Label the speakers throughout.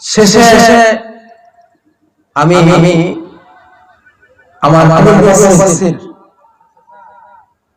Speaker 1: শেষে আমি আমি আমার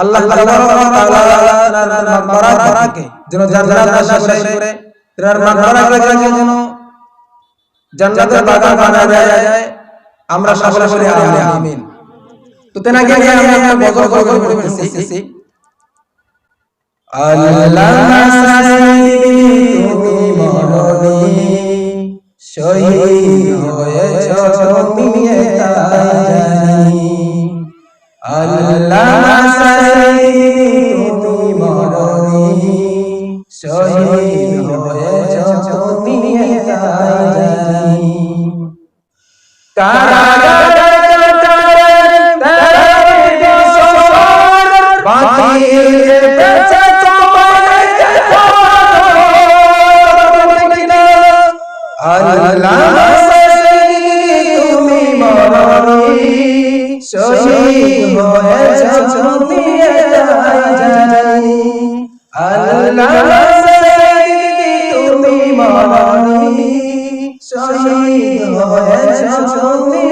Speaker 1: আল্লাহ যেন জান্নাত করে যেন জান্নাতের বাগান বানায় আমরা সকলে বলি আমিন। তো তেনাকে নিয়ে আমি একটা গজল গজল বলতেছি। আল্লাহ সাইদি তুমি মরণি শহীদ হয়েছ তুমি তাই জানি। আল্লাহ শহীদ হয়েছ তুমি আল্লাহ তুমি মরণি শহীদ হয়েছ তুমি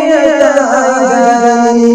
Speaker 1: জানি।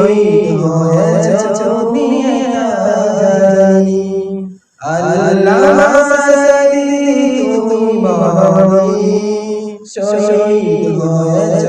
Speaker 1: শহীদ হয়েছ